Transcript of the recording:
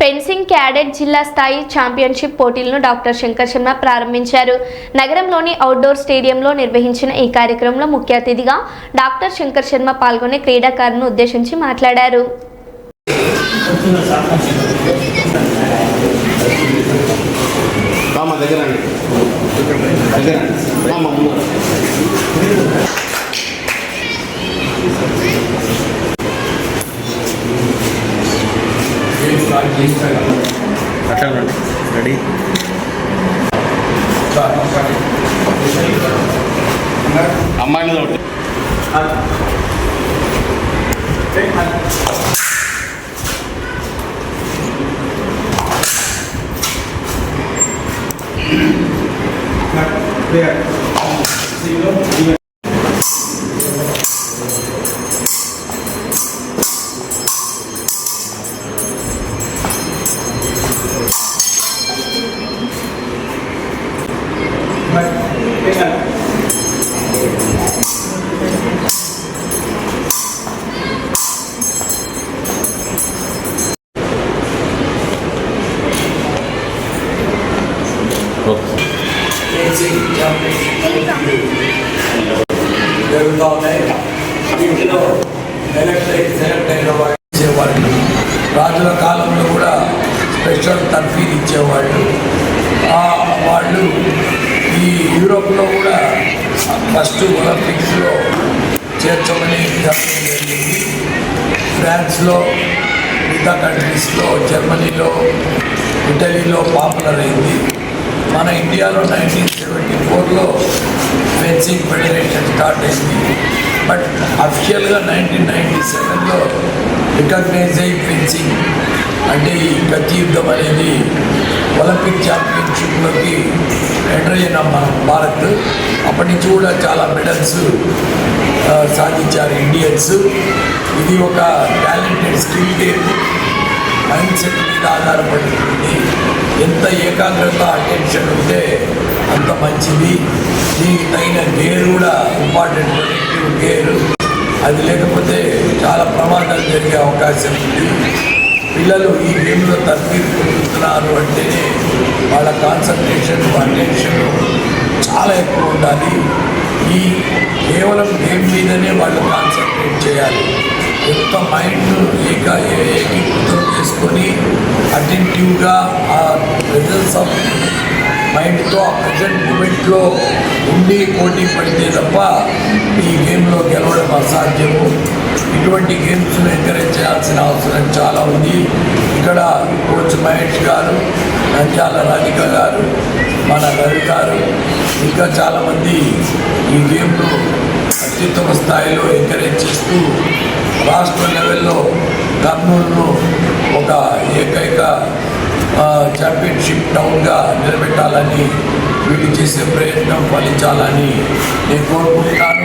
Fencing cadet జిల్లా స్థాయి championship పోటీలను డాక్టర్ శంకర్ శర్మ ప్రారంభించారు. నగరంలోని అవుట్డోర్ స్టేడియంలో నిర్వహించిన ఈ కార్యక్రమంలో ముఖ్య అతిథిగా డాక్టర్ శంకర్ శర్మ పాల్గొనే క్రీడాకారులను ఉద్దేశించి మాట్లాడారు. దగ్గర అట్లా రెడీ రండి. రామ ముందు రా. జరుగుతూ ఉన్నాయి వీటిలో ఎలక్ట్ అయి సెలెక్ట్ అయిన వాళ్ళు ఇచ్చేవాళ్ళు రాజుల కాలంలో కూడా స్పెషల్ తర్ఫీదు ఇచ్చేవాళ్ళు ఆ వాళ్ళు ఈ యూరోప్లో కూడా ఫస్ట్ ఒలింపిక్స్లో చేర్చమని జరిగింది ఫ్రాన్స్లో మిగతా కంట్రీస్లో జర్మనీలో ఇటలీలో పాపులర్ అయింది మన ఇండియాలో నైన్టీన్ సెవెంటీ ఫోర్లో ఫెన్సింగ్ ఫెడరేషన్ స్టార్ట్ అయింది. బట్ అఫిషియల్గా నైన్టీన్ నైన్టీ సెవెన్లో రికగ్నైజ్ అయ్యి ఫెన్సింగ్ అంటే ఈ కత్తి యుద్ధం అనేది ఒలింపిక్ ఛాంపియన్షిప్లోకి ఎంటర్ అయినాం మనం భారత్. అప్పటి నుంచి కూడా చాలా మెడల్స్ సాధించారు ఇండియన్స్. ఇది ఒక talented skill game mind set మీద ఆధారపడి ఉంటుంది. ఎంత ఏకాగ్రత అటెన్షన్ ఉంటే అంత మంచిది. దీనికి తగిన గేర్ కూడా ఇంపార్టెంట్ గేరు గేర్ అది లేకపోతే చాలా ప్రమాదాలు జరిగే అవకాశం ఉంది. పిల్లలు ఈ గేమ్లో తర్ఫీదు పొందుతున్నారు అంటేనే వాళ్ళ కాన్సన్ట్రేషన్ అటెన్షన్ చాలా ఎక్కువ ఉండాలి. ఈ కేవలం గేమ్ మీదనే వాళ్ళు కాన్సన్ట్రేట్ చేయాలి. ఎంత మైండ్ ఏక ఏకీకృతం చేసుకొని అటెంటివ్గా ఆ రిజల్ట్స్ ఆఫ్ మైండ్తో ఆ ప్రజెంట్ మూమెంట్లో ఉండి పోటీ పడితే తప్ప ఈ గేమ్లో గెలవడం అసాధ్యము. ఇటువంటి గేమ్స్ను ఎంకరేజ్ చేయాల్సిన అవసరం చాలా ఉంది. ఇక్కడ కోచ్ మహేష్ గారు నంద్యాల రాధిక గారు మన రవి గారు ఇంకా చాలామంది ఈ గేమ్ను అత్యుత్తమ స్థాయిలో ఎంకరేజ్ చేస్తూ రాష్ట్ర లెవెల్లో కర్నూలును ఒక ఏకైక ఛాంపియన్షిప్ టౌన్గా నిలబెట్టాలని వీళ్ళు చేసే ప్రయత్నం ఫలించాలని నేను కోరుకుంటున్నాను.